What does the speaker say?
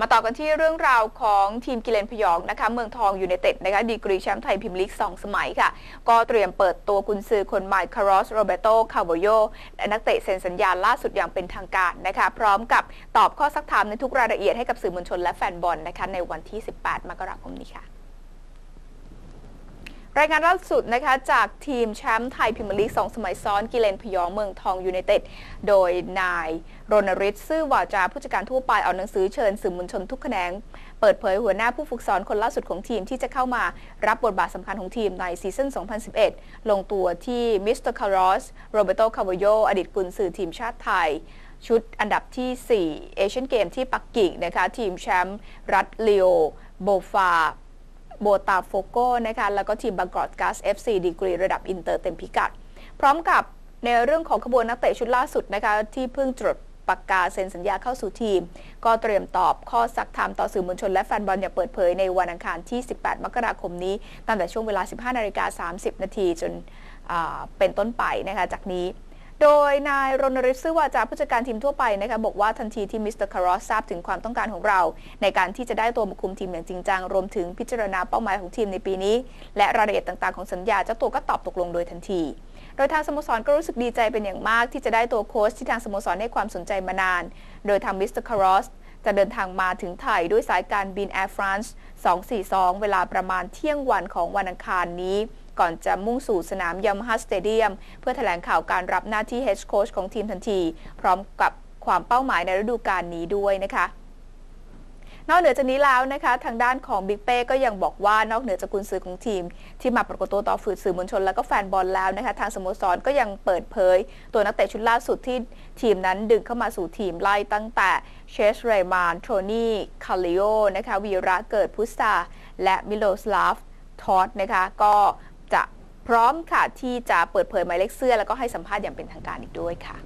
มาต่อกันที่เรื่องราวของทีมกิเลนพยองนะคะเมืองทองยูไนเต็ดนะคะดีกรีแชมป์ไทยพิมพ์ลีก 2 สมัยค่ะ ก็เตรียมเปิดตัวกุนซือคนใหม่คาร์ลอสโรเบโตคาโบโยและนักเตะเซ็นสัญญาล่าสุดอย่างเป็นทางการนะคะพร้อมกับตอบข้อซักถามในทุกรายละเอียดให้กับสื่อมวลชนและแฟนบอลนะคะในวันที่ 18 มกราคมนี้ค่ะ รายงานล่าสุดนะคะจากทีมแชมป์ไทยพิมลีก2สมัยซ้อนกิเลนพยองเมืองทองยูไนเต็ด โดยนายรณฤทธิ์ซื่อวาจาผู้จัดการทั่วไปเอาหนังสือเชิญสื่อมวลชนทุกแขนง เปิดเผยหัวหน้าผู้ฝึกสอนคนล่าสุดของทีมที่จะเข้ามารับบทบาทสำคัญของทีมในซีซั่น 2011 ลงตัวที่มิสเตอร์คาร์ลอสโรเบโตคาโวโยอดีตกุนซือทีมชาติไทยชุดอันดับที่ 4 เอเชียนเกมที่ปักกิ่งนะคะทีมแชมป์รัฐลีโอโบฟา โบตาโฟโกนะคะแล้วก็ทีมบางกอกก๊าซ FC ดีกรีระดับอินเตอร์เต็มพิกัด พร้อมกับในเรื่องของขบวนนักเตะชุดล่าสุดนะคะที่เพิ่งจดปากกาเซ็นสัญญาเข้าสู่ทีม ก็เตรียมตอบข้อสักถามต่อสื่อมวลชนและแฟนบอลอย่างเปิดเผยในวันอังคารที่ 18 มกราคมนี้ตั้งแต่ช่วงเวลา 15นาฬิกา30 นาทีจนเป็นต้นไปนะคะจากนี้ โดยนายรณฤทธิ์ซื่อวาจาผู้จัดการทีมทั่วไปนะคะบอกว่าทันทีที่มิสเตอร์คาร์ลอสทราบถึงความต้องการของเรา ในการที่จะได้ตัวมาคุมทีมอย่างจริงจังรวมถึงพิจารณาเป้าหมายของทีมในปีนี้ และรายละเอียดต่างๆของสัญญาเจ้าตัวก็ตอบตกลงโดยทันที โดยทางสโมสรก็รู้สึกดีใจเป็นอย่างมากที่จะได้ตัวโค้ชที่ทางสโมสรให้ความสนใจมานาน โดยทางมิสเตอร์คาร์ลอสจะเดินทางมาถึงไทยด้วยสายการบิน Air France 242 เวลาประมาณเที่ยงวันของวันอังคารนี้ ก่อนจะมุ่งสู่สนามยามาฮ่าสเตเดียม เพื่อแถลงข่าวการรับหน้าที่ Head Coach ของทีมทันที พร้อมกับความเป้าหมายในฤดูกาลนี้ด้วยนะคะนอกเหนือจากนี้แล้วนะคะ ทางด้านของบิ๊กเป้ก็ยังบอกว่านอกเหนือจากกุนซือของทีม ที่มาปรากฏตัวต่อฝืนสื่อมวลชน และก็แฟนบอลแล้วนะคะ ทางสโมสรก็ยังเปิดเผย ตัวนักเตะชุดล่าสุดที่ทีมนั้นดึงเข้ามาสู่ทีมไล่ตั้งแต่เชสเรย์มานโทนี่คาลิโอนะคะวีระเกิดพุสตาและมิโลสลาฟทอดนะคะ ก็ พร้อมค่ะที่จะเปิดเผยหมายเลขเสื้อ แล้วก็ให้สัมภาษณ์อย่างเป็นทางการอีกด้วยค่ะ